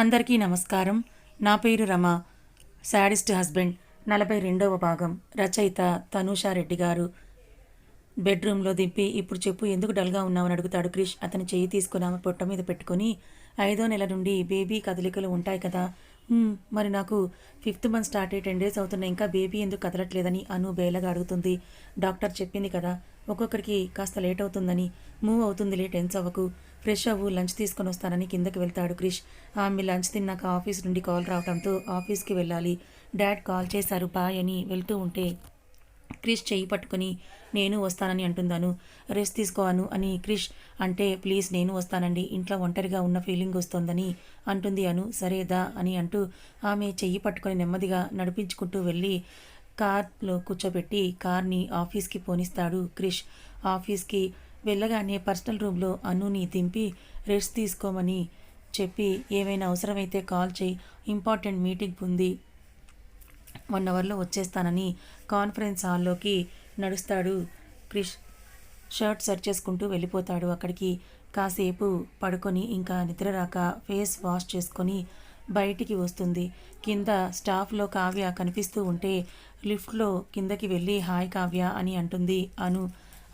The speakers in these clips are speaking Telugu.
అందరికీ నమస్కారం. నా పేరు రమ. శాడిస్ట్ హస్బెండ్ నలభై రెండవ భాగం. రచయిత తనూషా రెడ్డి గారు. బెడ్రూమ్లో దింపి ఇప్పుడు చెప్పు ఎందుకు డల్గా ఉన్నావని అడుగుతాడు క్రిష్. అతను చెయ్యి తీసుకుని ఆమె పొట్ట మీద పెట్టుకొని ఐదో నెల నుండి బేబీ కదలికలు ఉంటాయి కదా. మరి నాకు ఫిఫ్త్ మంత్ స్టార్ట్ అయ్యి టెన్ డేస్ అవుతున్నా ఇంకా బేబీ ఎందుకు కదలట్లేదని అను బేలగా అడుగుతుంది. డాక్టర్ చెప్పింది కదా. ఒక్కొక్కరికి కాస్త లేట్ అవుతుందని మూవ్ అవుతుందిలే టెన్స్ అవ్వకు. ఫ్రెష్ అవ్వు లంచ్ తీసుకొని వస్తానని కిందకి వెళ్తాడు క్రిష్. ఆమె లంచ్ తిన్నాక ఆఫీస్ నుండి కాల్ రావడంతో ఆఫీస్కి వెళ్ళాలి. డాడ్ కాల్ చేశారు బాయ్ అని వెళ్తూ ఉంటే క్రిష్ చెయ్యి పట్టుకొని నేను వస్తానని అంటున్నాను రెస్ట్ తీసుకోవాను అని క్రిష్ అంటే ప్లీజ్ నేను వస్తానండి ఇంట్లో ఒంటరిగా ఉన్న ఫీలింగ్ వస్తోందని అంటుంది అను. సరేదా అని అంటూ ఆమె చెయ్యి పట్టుకొని నెమ్మదిగా నడిపించుకుంటూ వెళ్ళి కార్లో కూర్చోబెట్టి కార్ని ఆఫీస్కి పోనిస్తాడు క్రిష్. ఆఫీస్కి వెళ్ళగానే పర్సనల్ రూమ్లో అనుని దింపి రెస్ట్ తీసుకోమని చెప్పి ఏమైనా అవసరమైతే కాల్ చేయి ఇంపార్టెంట్ మీటింగ్ ఉంది. వన్ అవర్లో వచ్చేస్తానని కాన్ఫరెన్స్ హాల్లోకి నడుస్తాడు క్రిష్. షర్ట్ సెర్చ్ చేసుకుంటూ వెళ్ళిపోతాడు. అక్కడికి కాసేపు పడుకొని ఇంకా నిద్ర రాక ఫేస్ వాష్ చేసుకొని బయటికి వస్తుంది. కింద స్టాఫ్లో కావ్య కనిపిస్తూ ఉంటే లిఫ్ట్లో కిందకి వెళ్ళి హాయ్ కావ్య అని అంటుంది అను.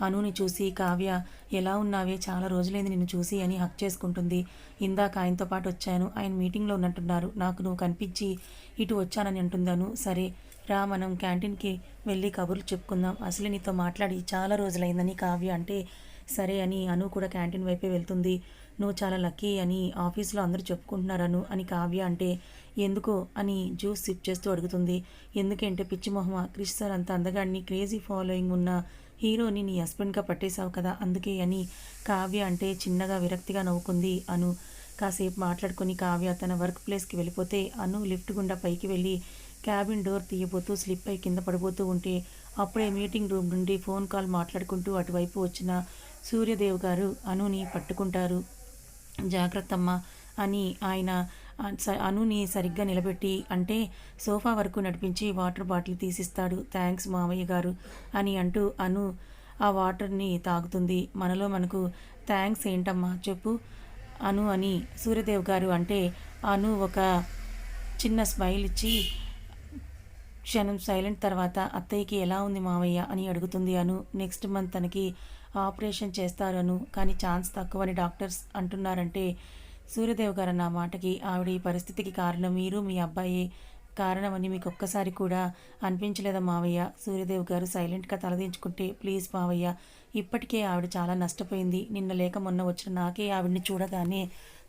అనుని చూసి కావ్య ఎలా ఉన్నావే? చాలా రోజులైంది నిన్ను చూసి అని హక్ చేసుకుంటుంది. ఇందాక ఆయనతో పాటు వచ్చాను. ఆయన మీటింగ్లో ఉన్నట్టున్నారు. నాకు నువ్వు కనిపించి ఇటు వచ్చానని అంటుందాను సరే రా మనం క్యాంటీన్కి వెళ్ళి కబుర్లు చెప్పుకుందాం. అసలు నీతో మాట్లాడి చాలా రోజులైందని కావ్య అంటే సరే అని అను కూడా క్యాంటీన్ వైపే వెళ్తుంది. నువ్వు చాలా లక్కీ అని ఆఫీస్లో అందరూ చెప్పుకుంటున్నారను అని కావ్య అంటే ఎందుకో? అని జ్యూస్ సిప్ చేస్తూ అడుగుతుంది. ఎందుకంటే పిచ్చి మొహమ? క్రిష్ సార్ అంత అందగాడిని క్రేజీ ఫాలోయింగ్ ఉన్న హీరోని నీ హస్బెండ్గా పట్టేశావు కదా అందుకే అని కావ్య అంటే చిన్నగా విరక్తిగా నవ్వుకుంది అను. కాసేపు మాట్లాడుకొని కావ్య తన వర్క్ ప్లేస్కి వెళ్ళిపోతే అను లిఫ్ట్ గుండా పైకి వెళ్ళి క్యాబిన్ డోర్ తీయబోతూ స్లిప్ అయి కింద పడిపోతూ ఉంటే అప్పుడే మీటింగ్ రూమ్ నుండి ఫోన్ కాల్ మాట్లాడుకుంటూ అటువైపు వచ్చిన సూర్యదేవ్ గారు అనుని పట్టుకుంటారు. జాగ్రత్తమ్మ అని ఆయన అనుని సరిగ్గా నిలబెట్టి అంటే సోఫా వరకు నడిపించి వాటర్ బాటిల్ తీసిస్తాడు. థ్యాంక్స్ మావయ్య గారు అని అంటూ అను ఆ వాటర్ని తాగుతుంది. మనలో మనకు థ్యాంక్స్ ఏంటమ్మా చెప్పు అను అని సూర్యదేవ్ గారు అంటే అను ఒక చిన్న స్మైల్ ఇచ్చి క్షణం సైలెంట్ తర్వాత అత్తయ్యకి ఎలా ఉంది మావయ్య అని అడుగుతుంది అను. నెక్స్ట్ మంత్ తనకి ఆపరేషన్ చేస్తారను కానీ ఛాన్స్ తక్కువని డాక్టర్స్ అంటున్నారంటే సూర్యదేవ్ గారు నా మాటకి ఆవిడ ఈ పరిస్థితికి కారణం మీరు మీ అబ్బాయి కారణమని మీకు ఒక్కసారి కూడా అనిపించలేదా మావయ్య? సూర్యదేవ్ గారు సైలెంట్గా తలదించుకుంటే ప్లీజ్ మావయ్య ఇప్పటికే ఆవిడ చాలా నష్టపోయింది. నిన్న లేక మొన్న వచ్చిన నాకే ఆవిడ్ని చూడగానే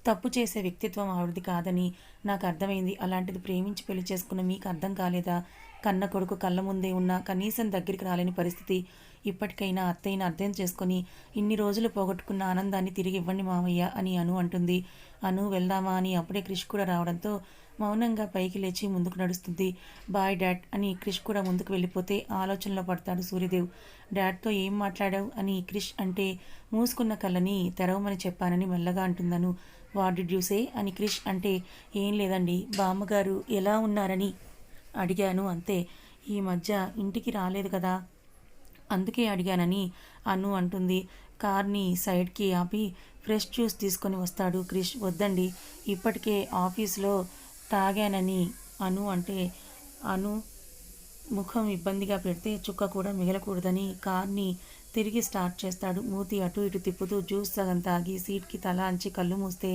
తప్పు చేసే వ్యక్తిత్వం ఆవిడది కాదని నాకు అర్థమైంది. అలాంటిది ప్రేమించి పెళ్ళి చేసుకున్న మీకు అర్థం కాలేదా? కన్న కొడుకు కళ్ళ ముందే ఉన్న కనీసం దగ్గరికి రాలేని పరిస్థితి ఇప్పటికైనా అత్తయ్యను అర్థం చేసుకొని ఇన్ని రోజులు పోగొట్టుకున్న ఆనందాన్ని తిరిగి ఇవ్వండి మామయ్య అని అను అంటుంది. అను వెళ్దామా అని అప్పుడే క్రిష్ కూడా రావడంతో మౌనంగా పైకి లేచి ముందుకు నడుస్తుంది. బాయ్ డాడ్ అని క్రిష్ కూడా ముందుకు వెళ్ళిపోతే ఆలోచనలో పడతాడు సూర్యదేవ్. డాడ్తో ఏం మాట్లాడావు అని క్రిష్ అంటే మూసుకున్న కళ్ళని తెరవమని చెప్పానని మెల్లగా అంటున్నాను వాట్ డిడ్ యూ సే అని క్రిష్ అంటే ఏం లేదండి బామ్మగారు ఎలా ఉన్నారని అడిగాను అంతే. ఈ మధ్య ఇంటికి రాలేదు కదా. అందుకే అడిగానని అను అంటుంది. కార్ని సైడ్కి ఆపి ఫ్రెష్ జ్యూస్ తీసుకొని వస్తాడు క్రిష్ వద్దండి. ఇప్పటికే ఆఫీస్లో తాగానని అను అంటే అను ముఖం ఇబ్బందిగా పెడితే చుక్క కూడా మిగలకూడదని కార్ని తిరిగి స్టార్ట్ చేస్తాడు. మూతి అటు ఇటు తిప్పుతూ జ్యూస్ సగం తాగి సీట్కి తల అంచి కళ్ళు మూస్తే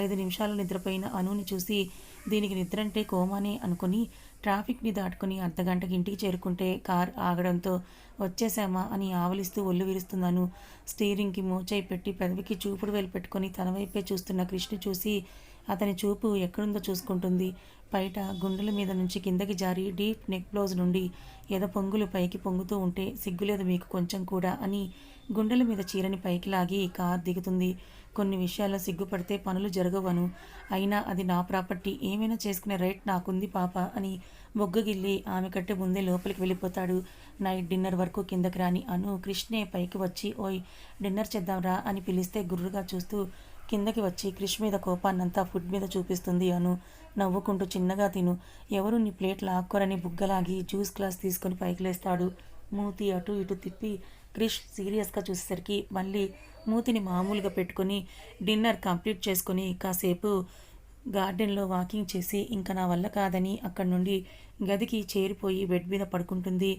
ఐదు నిమిషాలు నిద్రపోయిన అనుని చూసి దీనికి నిద్ర అంటే కోమానే అనుకుని ట్రాఫిక్ని దాటుకుని అర్ధగంటకి ఇంటికి చేరుకుంటే కార్ ఆగడంతో వచ్చేసామా అని ఆవలిస్తూ ఒళ్ళు విరుస్తున్నాను. స్టీరింగ్కి మోచేయి పెట్టి పెదవికి చూపుడు వేలు పెట్టుకొని తన వైపే చూస్తున్న కృష్ణ చూసి అతని చూపు ఎక్కడుందో చూసుకుంటుంది. బయట గుండెల మీద నుంచి కిందకి జారి డీప్ నెక్ బ్లౌజ్ నుండి ఎద పొంగులు పైకి పొంగుతూ ఉంటే సిగ్గులేదు మీకు కొంచెం కూడా అని గుండెల మీద చీరని పైకి లాగి కార్ దిగుతుంది. కొన్ని విషయాల్లో సిగ్గుపడితే పనులు జరగవను. అయినా అది నా ప్రాపర్టీ. ఏమైనా చేసుకునే రైట్ నాకుంది పాప అని బొగ్గగిల్లి ఆమె కట్టే ముందే లోపలికి వెళ్ళిపోతాడు. నైట్ డిన్నర్ వరకు కిందకి రాని అను కృష్ణే పైకి వచ్చి ఓయ్ డిన్నర్ చేద్దాంరా అని పిలిస్తే గుర్రుగా చూస్తూ కిందకి వచ్చి క్రిష్ మీద కోపాన్నంతా ఫుడ్ మీద చూపిస్తుంది అను. నవ్వుకుంటూ చిన్నగా తిను. ఎవరు నీ ప్లేట్ లాక్కోరని బుగ్గలాగి జ్యూస్ గ్లాస్ తీసుకొని పైకి లేస్తాడు. మూతి అటు ఇటు తిప్పి క్రిష్ సీరియస్గా చూసేసరికి మళ్ళీ మూతిని మామూలుగా పెట్టుకొని డిన్నర్ కంప్లీట్ చేసుకొని కాసేపు గార్డెన్లో వాకింగ్ చేసి ఇంకా నా వల్ల కాదని అక్కడి నుండి గదికి చేరిపోయి బెడ్ మీద పడుకుంటుంది.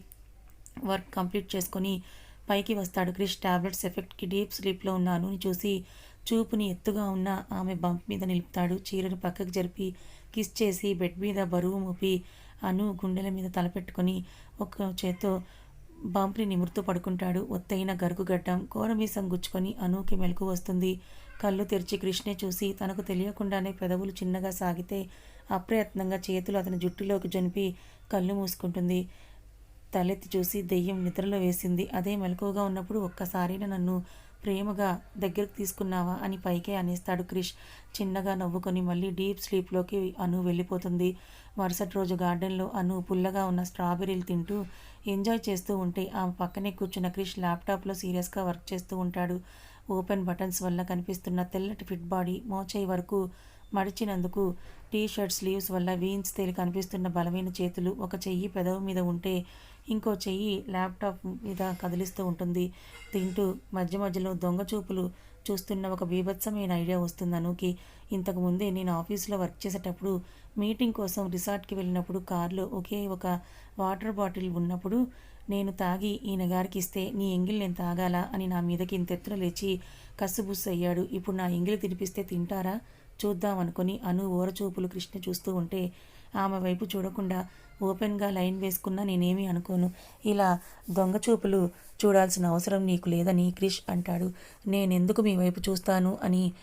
వర్క్ కంప్లీట్ చేసుకొని పైకి వస్తాడు క్రిష్. టాబ్లెట్స్ ఎఫెక్ట్కి డీప్ స్లీప్లో ఉన్నాను అని చూసి చూపుని ఎత్తుగా ఉన్న ఆమె బంప్ మీద నిలుపుతాడు. చీరను పక్కకు జరిపి కిస్ చేసి బెడ్ మీద బరువు మోపి అను గుండెల మీద తలపెట్టుకొని ఒక చేత్తో బంప్ని నిమురుతూ పడుకుంటాడు. ఒత్తైన గరుకుగడ్డం కోరమీసం గుచ్చుకొని అనూకి మెలకు వస్తుంది. కళ్ళు తెరిచి కృష్ణే చూసి తనకు తెలియకుండానే పెదవులు చిన్నగా సాగితే అప్రయత్నంగా చేతులు అతని జుట్టులోకి జనిపి కళ్ళు మూసుకుంటుంది. తలెత్తి చూసి దెయ్యం నిద్రలో వేసింది. అదే మెలకువగా ఉన్నప్పుడు ఒక్కసారిన నన్ను ప్రేమగా దగ్గరకు తీసుకున్నావా అని పైకే అనేస్తాడు క్రిష్. చిన్నగా నవ్వుకొని మళ్ళీ డీప్ స్లీప్లోకి అను వెళ్ళిపోతుంది. మరుసటి రోజు గార్డెన్లో అను పుల్లగా ఉన్న స్ట్రాబెర్రీలు తింటూ ఎంజాయ్ చేస్తూ ఉంటే ఆమె పక్కనే కూర్చున్న క్రిష్ ల్యాప్టాప్లో సీరియస్గా వర్క్ చేస్తూ ఉంటాడు. ఓపెన్ బటన్స్ వల్ల కనిపిస్తున్న తెల్లటి ఫిట్ బాడీ మోచేయి వరకు మడిచినందుకు టీ షర్ట్ స్లీవ్స్ వల్ల వీన్స్ తేలి కనిపిస్తున్న బలమైన చేతులు ఒక చెయ్యి పెదవు మీద ఉంటే ఇంకో చెయ్యి ల్యాప్టాప్ మీద కదిలిస్తూ ఉంటుంది. తింటూ మధ్య మధ్యలో దొంగ చూపులు చూస్తున్న ఒక బీభత్సమైన ఐడియా వస్తుంది అనుకి. ఇంతకు ముందే నేను ఆఫీస్లో వర్క్ చేసేటప్పుడు మీటింగ్ కోసం రిసార్ట్కి వెళ్ళినప్పుడు కార్లో ఒకే ఒక వాటర్ బాటిల్ ఉన్నప్పుడు నేను తాగి ఈయన గారికి ఇస్తే నీ ఎంగిల్ నేను తాగాలా? అని నా మీదకి ఇంతెత్తున లేచి కస్సుబుస్సు అయ్యాడు. ఇప్పుడు నా ఎంగిలి తినిపిస్తే తింటారా? చూద్దామనుకుని అను ఓరచూపులు కృష్ణ చూస్తూ ఉంటే ఆమె వైపు చూడకుండా ఓపెన్గా లైన్ వేసుకున్నా నేనేమీ అనుకోను. ఇలా దొంగ చూపులు చూడాల్సిన అవసరం నీకు లేదని క్రిష్ అంటాడు. నేనెందుకు మీ వైపు చూస్తాను అని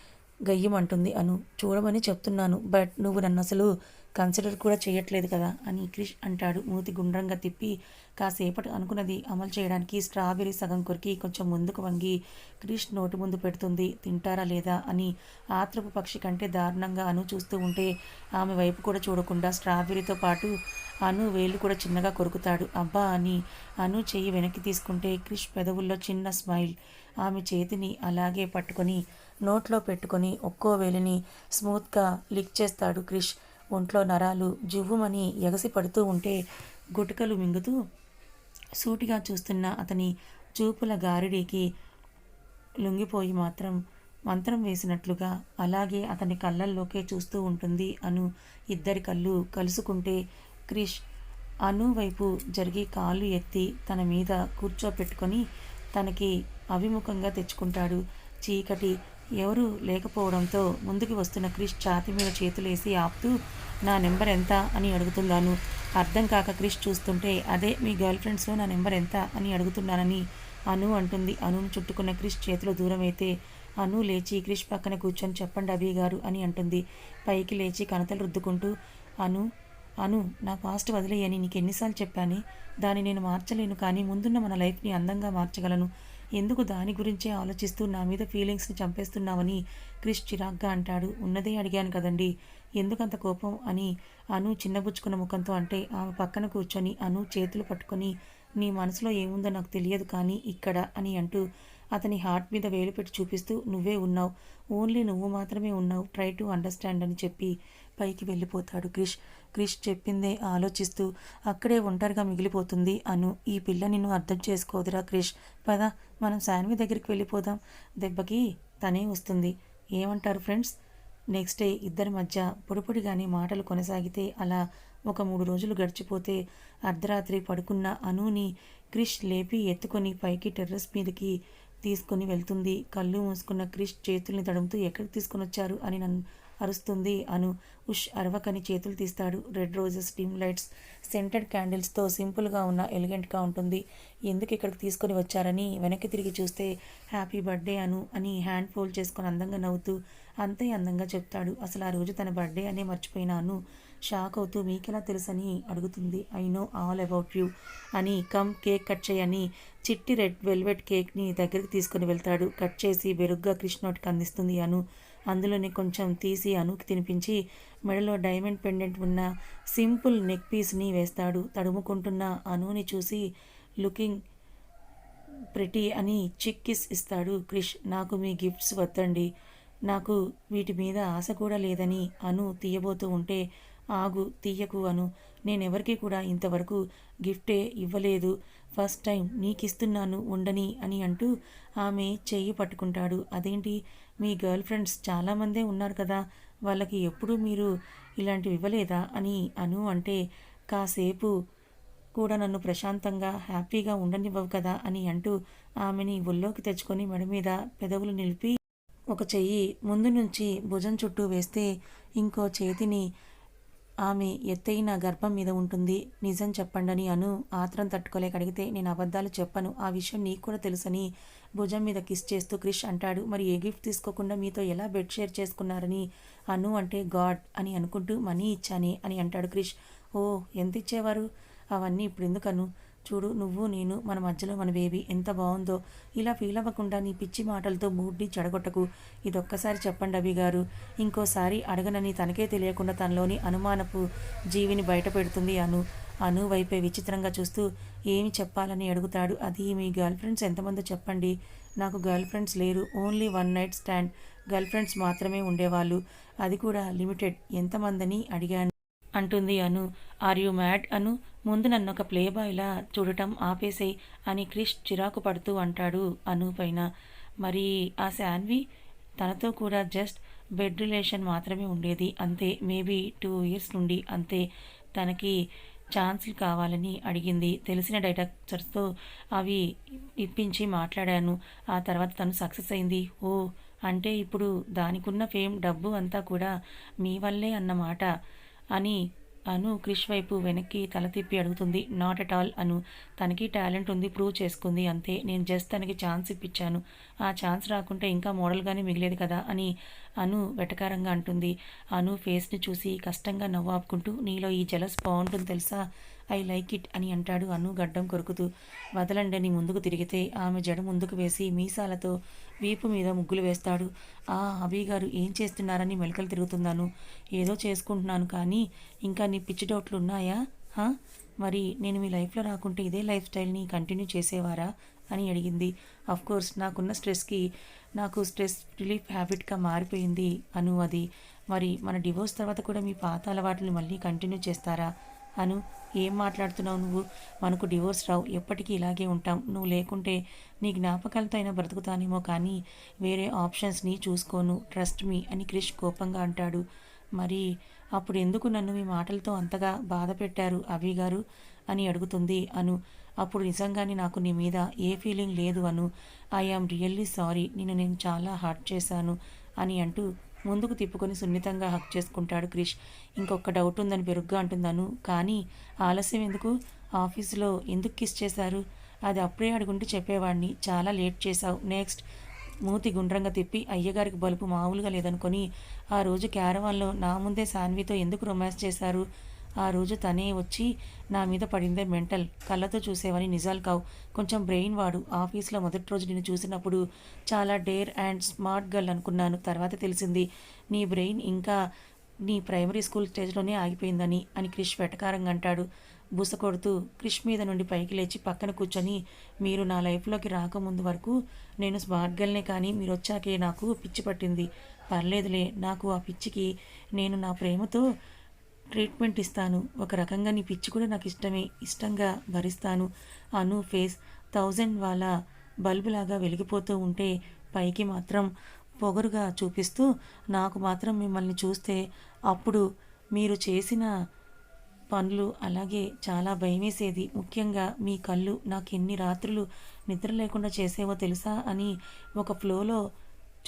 గయ్యమంటుంది అను. చూడమని చెప్తున్నాను బట్ నువ్వు నన్ను అసలు కన్సిడర్ కూడా చేయట్లేదు కదా అని క్రిష్ అంటాడు. మూతి గుండ్రంగా తిప్పి కాసేపటి అనుకున్నది అమలు చేయడానికి స్ట్రాబెర్రీ సగం కొరికి కొంచెం ముందుకు వంగి క్రిష్ నోటి ముందు పెడుతుంది. తింటారా లేదా అని ఆత్రపు పక్షి కంటే దారుణంగా అను చూస్తూ ఉంటే ఆమె వైపు కూడా చూడకుండా స్ట్రాబెర్రీతో పాటు అను వేలు కూడా చిన్నగా కొరుకుతాడు. అబ్బా అని అను చెయ్యి వెనక్కి తీసుకుంటే క్రిష్ పెదవుల్లో చిన్న స్మైల్. ఆమె చేతిని అలాగే పట్టుకొని నోట్లో పెట్టుకొని ఒక్కో వేలిని స్మూత్గా లిక్ చేస్తాడు క్రిష్. ఒంట్లో నరాలు జువ్వుమని ఎగసి పడుతూ ఉంటే గుటకలు మింగుతూ సూటిగా చూస్తున్న అతని చూపుల గారిడికి లొంగిపోయి మాత్రం మంత్రం వేసినట్లుగా అలాగే అతని కళ్ళల్లోకే చూస్తూ ఉంటుంది అను ఇద్దరి కళ్ళు కలుసుకుంటే క్రిష్ అను వైపు జరిగి కాళ్ళు ఎత్తి తన మీద కూర్చోపెట్టుకొని తనకి అభిముఖంగా తెచ్చుకుంటాడు. చీకటి ఎవరూ లేకపోవడంతో ముందుకు వస్తున్న క్రిష్ ఛాతి మీద చేతులేసి ఆపుతూ నా నెంబర్ ఎంత అని అడుగుతున్నాను. అర్థం కాక క్రిష్ చూస్తుంటే అదే మీ గర్ల్ ఫ్రెండ్స్లో నా నెంబర్ ఎంత అని అడుగుతున్నానని అను అంటుంది. అనును చుట్టుకున్న క్రిష్ చేతులు దూరం అయితే అను లేచి క్రిష్ పక్కన కూర్చొని చెప్పండి అభి గారు అని అంటుంది. పైకి లేచి కనతలు రుద్దుకుంటూ అను అను నా పాస్ట్ వదిలేయని నీకు ఎన్నిసార్లు చెప్పాను దాన్ని నేను మార్చలేను కానీ ముందున్న మన లైఫ్ని అందంగా మార్చగలను. ఎందుకు దాని గురించే ఆలోచిస్తూ నా మీద ఫీలింగ్స్ని చంపేస్తున్నావని క్రిష్ చిరాగ్గా అంటాడు. ఉన్నదే అడిగాను కదండి. ఎందుకంత కోపం అని అను చిన్నబుచ్చుకున్న ముఖంతో అంటే ఆమె పక్కన కూర్చొని అను చేతులు పట్టుకొని నీ మనసులో ఏముందో నాకు తెలియదు కానీ ఇక్కడ అని అంటూ అతని హార్ట్ మీద వేలు పెట్టి చూపిస్తూ నువ్వే ఉన్నావు. ఓన్లీ నువ్వు మాత్రమే ఉన్నావు. ట్రై టు అండర్స్టాండ్ అని చెప్పి పైకి వెళ్ళిపోతాడు క్రిష్. క్రిష్ చెప్పిందే ఆలోచిస్తూ అక్కడే ఒంటరిగా మిగిలిపోతుంది అను. ఈ పిల్ల నిన్ను అర్థం చేసుకోదురా క్రిష్. పద మనం శాన్వి దగ్గరికి వెళ్ళిపోదాం. దెబ్బకి తనే వస్తుంది. ఏమంటారు ఫ్రెండ్స్? నెక్స్ట్ డే ఇద్దరి మధ్య పొడిపొడిగానే మాటలు కొనసాగితే అలా ఒక మూడు రోజులు గడిచిపోతే అర్ధరాత్రి పడుకున్న అనుని క్రిష్ లేపి ఎత్తుకొని పైకి టెర్రస్ మీదకి తీసుకుని వెళ్తుంది. కళ్ళు మూసుకున్న క్రిష్ చేతుల్ని తడుముతూ ఎక్కడికి తీసుకుని వచ్చారు అని నన్ను అరుస్తుంది అను. ఉష్ అరవకని చేతులు తీస్తాడు. Red roses dim lights scented క్యాండిల్స్తో సింపుల్గా ఉన్న ఎలిగెంట్గా ఉంటుంది. ఎందుకు ఇక్కడికి తీసుకొని వచ్చారని వెనక్కి తిరిగి చూస్తే హ్యాపీ బర్త్డే అను అని హ్యాండ్ ఫోల్డ్ చేసుకొని అందంగా నవ్వుతూ అంతే అందంగా చెప్తాడు. అసలు ఆ రోజు తన బర్త్డే అనే మర్చిపోయినాను షాక్ అవుతూ మీకెలా తెలుసని అడుగుతుంది. I know all about you అని కమ్ కేక్ కట్ చేయని చిట్టి రెడ్ వెల్వెట్ కేక్ని దగ్గరికి తీసుకుని వెళ్తాడు. కట్ చేసి బెరుగ్గా కృష్ణోటికి అందిస్తుంది అను. అందులోనే కొంచెం తీసి అనుకి తినిపించి మెడలో డైమండ్ పెండెంట్ ఉన్న సింపుల్ నెక్ పీస్ని వేస్తాడు. తడుముకుంటున్న అనుని చూసి లుకింగ్ ప్రెటీ అని చిక్కిస్ ఇస్తాడు క్రిష్. నాకు మీ గిఫ్ట్స్ వద్దండి. నాకు వీటి మీద ఆశ కూడా లేదని అను తీయబోతూ ఉంటే ఆగు తీయకు అను. నేనెవరికీ కూడా ఇంతవరకు గిఫ్టే ఇవ్వలేదు. ఫస్ట్ టైం నీకిస్తున్నాను ఉండని అని అంటూ ఆమె చెయ్యి పట్టుకుంటాడు. అదేంటి? మీ గర్ల్ ఫ్రెండ్స్ చాలామందే ఉన్నారు కదా. వాళ్ళకి ఎప్పుడూ మీరు ఇలాంటివి ఇవ్వలేదా అని అను అంటే కాసేపు కూడా నన్ను ప్రశాంతంగా హ్యాపీగా ఉండనివ్వవు కదా అని అంటూ ఆమెని ఒళ్ళోకి తెచ్చుకొని మెడ మీద పెదవులు నిలిపి ఒక చెయ్యి ముందు నుంచి భుజం చుట్టూ వేస్తే ఇంకో చేతిని ఆమె ఎత్తైన గర్భం మీద ఉంటుంది. నిజం చెప్పండని అను ఆత్రం తట్టుకోలేక అడిగితే నేను అబద్ధాలు చెప్పను. ఆ విషయం నీకు కూడా తెలుసని భుజం మీద కిస్ చేస్తూ క్రిష్ అంటాడు. మరి ఏ గిఫ్ట్ తీసుకోకుండా మీతో ఎలా బెడ్ షేర్ చేసుకున్నారని అను అంటే గాడ్ అని అనుకుంటూ మనీ ఇచ్చానే అని అంటాడు క్రిష్. ఓ ఎంత ఇచ్చేవారు అవన్నీ ఇప్పుడు ఎందుకను? చూడు నువ్వు నేను మన మధ్యలో మన బేబీ ఎంత బాగుందో. ఇలా ఫీల్ అవ్వకుండా నీ పిచ్చి మాటలతో మూడ్ని చెడగొట్టకు. ఇదొక్కసారి చెప్పండి అభి గారు. ఇంకోసారి అడగనని తనకే తెలియకుండా తనలోని అనుమానపు జీవిని బయట పెడుతుంది అను. అను వైపే విచిత్రంగా చూస్తూ ఏమి చెప్పాలని అడుగుతాడు? అది మీ గర్ల్ ఫ్రెండ్స్ ఎంతమందో చెప్పండి. నాకు గర్ల్ ఫ్రెండ్స్ లేరు. Only one night stand. Girl friends మాత్రమే ఉండేవాళ్ళు. అది కూడా లిమిటెడ్. ఎంతమందని అడిగాను. అంటుంది Anu. Are you mad Anu? ముందు నన్ను ఒక ప్లే చూడటం ఆపేసేయ్ అని క్రిష్ చిరాకు పడుతూ అంటాడు అను పైన. మరి ఆ శాన్వి? తనతో కూడా జస్ట్ బెడ్ రిలేషన్ మాత్రమే ఉండేది. అంతే మేబీ టూ ఇయర్స్ నుండి అంతే. తనకి ఛాన్స్లు కావాలని అడిగింది. తెలిసిన డైరెక్టర్స్తో అవి ఇప్పించి మాట్లాడాను. ఆ తర్వాత తను సక్సెస్ అయింది. ఓ అంటే ఇప్పుడు దానికున్న ఫేమ్ డబ్బు అంతా కూడా మీ వల్లే అన్నమాట. అని అను క్రిష్ వైపు వెనక్కి తల తిప్పి అడుగుతుంది. Not at all Anu. తనకి టాలెంట్ ఉంది ప్రూవ్ చేసుకుంది అంతే. నేను జస్ట్ తనకి ఛాన్స్ ఇప్పించాను ఆ ఛాన్స్ రాకుంటే ఇంకా మోడల్గానే మిగిలేదు కదా అని అను వెటకారంగా అంటుంది. అను ఫేస్ని చూసి కష్టంగా నవ్వాపుకుంటూ నీలో ఈ జలస్ బాగుంటుంది తెలుసా? ఐ లైక్ ఇట్ అని అంటాడు అను గడ్డం కొరుకుతూ. వదలండని ముందుకు తిరిగితే ఆమె జడ ముందుకు వేసి మీసాలతో వీపు మీద ముగ్గులు వేస్తాడు. ఆ అభి గారు ఏం చేస్తున్నారని మెలకలు తిరుగుతున్నాను. ఏదో చేసుకుంటున్నాను కానీ ఇంకా నీ పిచ్చి డౌట్లు ఉన్నాయా? మరి నేను మీ లైఫ్లో రాకుంటే ఇదే లైఫ్ స్టైల్ని కంటిన్యూ చేసేవారా? అని అడిగింది. కోర్స్ నాకున్న స్ట్రెస్కి నాకు స్ట్రెస్ రిలీఫ్ హ్యాబిట్గా మారిపోయింది అను అది. మరి మన డివోర్స్ తర్వాత కూడా మీ పాత అలవాట్లను మళ్ళీ కంటిన్యూ చేస్తారా? అను ఏం మాట్లాడుతున్నావు నువ్వు? మనకు డివోర్స్ రావు. ఎప్పటికీ ఇలాగే ఉంటాం. నువ్వు లేకుంటే నీ జ్ఞాపకాలతో అయినా బ్రతుకుతానేమో కానీ వేరే ఆప్షన్స్ని చూసుకోను. ట్రస్ట్ మీ అని క్రిష్ కోపంగా అంటాడు. మరి అప్పుడు ఎందుకు నన్ను మీ మాటలతో అంతగా బాధ పెట్టారు అవి గారు? అని అడుగుతుంది అను. అప్పుడు నిజంగానే నాకు నీ మీద ఏ ఫీలింగ్ లేదు Anu. I am really sorry. నిన్ను నేను చాలా హర్ట్ చేశాను అని అంటూ ముందుకు తిప్పుకొని సున్నితంగా హక్ చేసుకుంటాడు క్రిష్. ఇంకొక డౌట్ ఉందని బెరుగ్గా అంటున్నాను. కానీ ఆలస్యం ఎందుకు? ఆఫీసులో ఎందుకు కిస్ చేశారు? అది అప్పుడే అడుగుంటూ చెప్పేవాడిని. చాలా లేట్ చేశావు. నెక్స్ట్. మూతి గుండ్రంగా తిప్పి అయ్యగారికి బలుపు మామూలుగా లేదనుకొని ఆ రోజు క్యారవాన్లో నా ముందే సాన్వితో ఎందుకు రొమాన్స్ చేశారు? ఆ రోజు తనే వచ్చి నా మీద పడిందే మెంటల్. కళ్ళతో చూసేవని నిజాలు కావు. కొంచెం బ్రెయిన్ వాడు. ఆఫీస్లో మొదటి రోజు నేను చూసినప్పుడు చాలా డేర్ అండ్ స్మార్ట్ గర్ల్ అనుకున్నాను. తర్వాత తెలిసింది నీ బ్రెయిన్ ఇంకా నీ ప్రైమరీ స్కూల్ స్టేజ్లోనే ఆగిపోయిందని అని క్రిష్ వెటకారంగా అంటాడు. బుస కొడుతూ క్రిష్ మీద నుండి పైకి లేచి పక్కన కూర్చొని మీరు నా లైఫ్లోకి రాకముందు వరకు నేను స్మార్ట్ గర్ల్నే కానీ మీరు వచ్చాకే నాకు పిచ్చి పట్టింది. పర్లేదులే నాకు ఆ పిచ్చికి నేను నా ప్రేమతో ట్రీట్మెంట్ ఇస్తాను. ఒక రకంగా నీ పిచ్చి కూడా నాకు ఇష్టమే. ఇష్టంగా భరిస్తాను. అను ఫేస్ థౌజండ్ వాళ్ళ బల్బులాగా వెలిగిపోతూ ఉంటే పైకి మాత్రం పొగరుగా చూపిస్తూ నాకు మాత్రం మిమ్మల్ని చూస్తే అప్పుడు మీరు చేసిన పనులు అలాగే చాలా భయమేసేది. ముఖ్యంగా మీ కళ్ళు నాకు ఎన్ని రాత్రులు నిద్ర లేకుండా చేసేవో తెలుసా అని ఒక ఫ్లోలో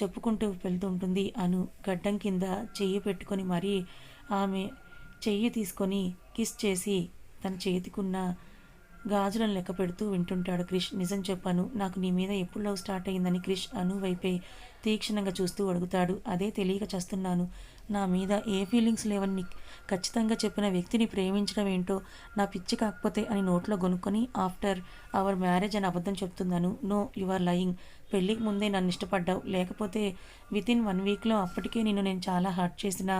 చెప్పుకుంటూ వెళ్తుంటుంది అను గడ్డం కింద చెయ్యి పెట్టుకొని మరీ ఆమె చెయ్యి తీసుకొని కిస్ చేసి తన చేతికున్న గాజులను లెక్క పెడుతూ వింటుంటాడు క్రిష్. నిజం చెప్పాను నాకు నీ మీద ఎప్పుడు లవ్ స్టార్ట్ అయిందని క్రిష్ అను వైపే తీక్షణంగా చూస్తూ అడుగుతాడు. అదే తెలియక చేస్తున్నాను. నా మీద ఏ ఫీలింగ్స్ లేవని ఖచ్చితంగా చెప్పిన వ్యక్తిని ప్రేమించడం ఏంటో నా పిచ్చి కాకపోతే అని నోట్లో కొనుక్కొని ఆఫ్టర్ అవర్ మ్యారేజ్ అని అబద్ధం చెప్తున్నాను. No you are lying. పెళ్ళికి ముందే నన్ను ఇష్టపడ్డావు. లేకపోతే వితిన్ వన్ వీక్లో అప్పటికే నిన్ను నేను చాలా హర్ట్ చేసిన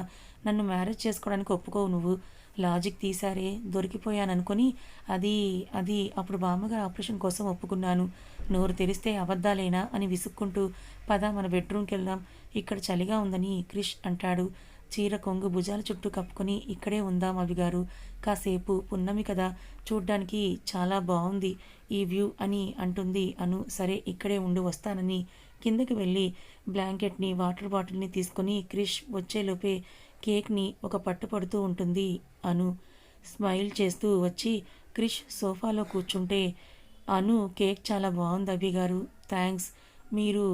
నన్ను మ్యారేజ్ చేసుకోవడానికి ఒప్పుకోవు నువ్వు. లాజిక్ తీసారే దొరికిపోయాననుకొని అది అది అప్పుడు బామ్మగారు ఆపరేషన్ కోసం ఒప్పుకున్నాను. నోరు తెరిస్తే అబద్ధాలేనా అని విసుక్కుంటూ పద మన బెడ్రూమ్కి వెళ్దాం ఇక్కడ చలిగా ఉందని క్రిష్ అంటాడు. చీర కొంగు భుజాల చుట్టూ కప్పుకొని ఇక్కడే ఉందాం అవి గారు కాసేపు పున్నమి కదా చూడ్డానికి చాలా బాగుంది ఈ వ్యూ అని అంటుంది అను. సరే ఇక్కడే ఉండి వస్తానని. కిందకి వెళ్ళి బ్లాంకెట్ని వాటర్ బాటిల్ని తీసుకొని క్రిష్ వచ్చేలోపే కేక్ని ఒక పట్టు పడుతూ ఉంటుంది. అను స్మైల్ చేస్తూ వచ్చి క్రిష్ సోఫాలో కూర్చుంటే అను కేక్ చాలా బాగుంది అభి గారు. థ్యాంక్స్. మీరు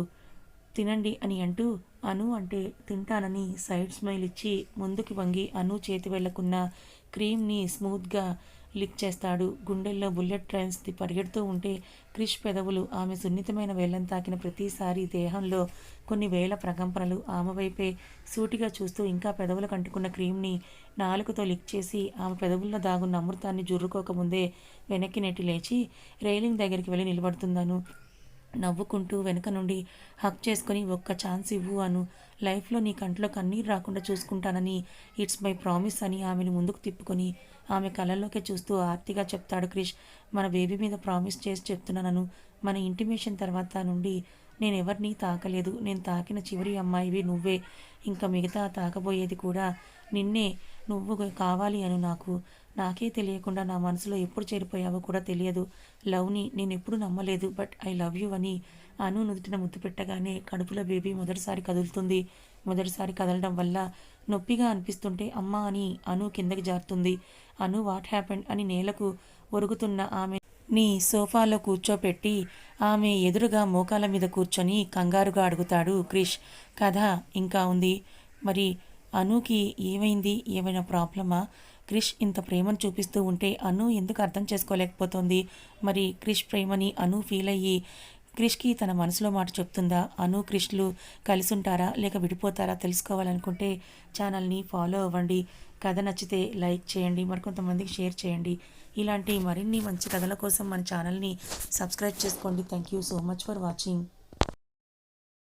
తినండి అని అంటూ అను అంటే తింటానని సైడ్ స్మైల్ ఇచ్చి ముందుకు వంగి అను చేతి వెళ్ళకున్న క్రీమ్ని స్మూత్గా లిక్ చేస్తాడు. గుండెల్లో బుల్లెట్ ట్రైన్స్ పరిగెడుతూ ఉంటే క్రిష్ పెదవులు ఆమె సున్నితమైన వేళ్ళని తాకిన ప్రతిసారి దేహంలో కొన్ని వేల ప్రకంపనలు ఆమె వైపే సూటిగా చూస్తూ ఇంకా పెదవులకు అంటుకున్న క్రీమ్ని నాలుకతో లిక్ చేసి ఆమె పెదవుల్లో దాగున్న అమృతాన్ని జుర్రుకోకముందే వెనక్కి నెట్టి లేచి రైలింగ్ దగ్గరికి వెళ్ళి నిలబడుతున్నాను నవ్వుకుంటూ వెనక నుండి హక్ చేసుకొని ఒక్క ఛాన్స్ ఇవ్వు అను. లైఫ్లో నీ కంట్లో కన్నీరు రాకుండా చూసుకుంటానని ఇట్స్ మై ప్రామిస్ అని ఆమెను ముందుకు తిప్పుకొని ఆమె కళ్ళల్లోకి చూస్తూ ఆర్తిగా చెప్తాడు క్రిష్ మన బేబీ మీద ప్రామిస్ చేసి చెప్తున్నాను మన ఇంటిమేషన్ తర్వాత నుండి నేను ఎవరిని తాకలేదు. నేను తాకిన చివరి అమ్మాయివి నువ్వే. ఇంకా మిగతా తాకబోయేది కూడా నిన్నే. నువ్వు కావాలి అను నాకు. నాకే తెలియకుండా నా మనసులో ఎప్పుడు చేరిపోయావో కూడా తెలియదు. లవ్ని నేను ఎప్పుడు నమ్మలేదు. బట్ ఐ లవ్ యూ అని అను నుదుటిన ముద్దు పెట్టగానే కడుపులో బేబీ మొదటిసారి కదులుతుంది. మొదటిసారి కదలడం వల్ల నొప్పిగా అనిపిస్తుంటే అమ్మ అని అను కిందకి జారుతుంది. అను వాట్ హ్యాపెండ్ అని నేలకు ఒరుగుతున్న ఆమె నీ సోఫాలో కూర్చోపెట్టి ఆమె ఎదురుగా మోకాల మీద కూర్చొని కంగారుగా అడుగుతాడు క్రిష్. కథ ఇంకా ఉంది. మరి అనుకి ఏమైంది? ఏమైనా ప్రాబ్లమా? క్రిష్ ఇంత ప్రేమను చూపిస్తూ ఉంటే అను ఎందుకు అర్థం చేసుకోలేకపోతుంది? మరి క్రిష్ ప్రేమని అను ఫీల్ అయ్యి క్రిష్కి తన మనసులో మాట చెప్తుందా? అను క్రిష్లు కలిసుంటారా? లేక విడిపోతారా? తెలుసుకోవాలనుకుంటే ఛానల్ని ఫాలో అవ్వండి. కథ నచ్చితే లైక్ చేయండి. మరికొంతమందికి షేర్ చేయండి. ఇలాంటి మరిన్ని మంచి కథల కోసం మన ఛానల్ని సబ్స్క్రైబ్ చేసుకోండి. Thank you so much for watching.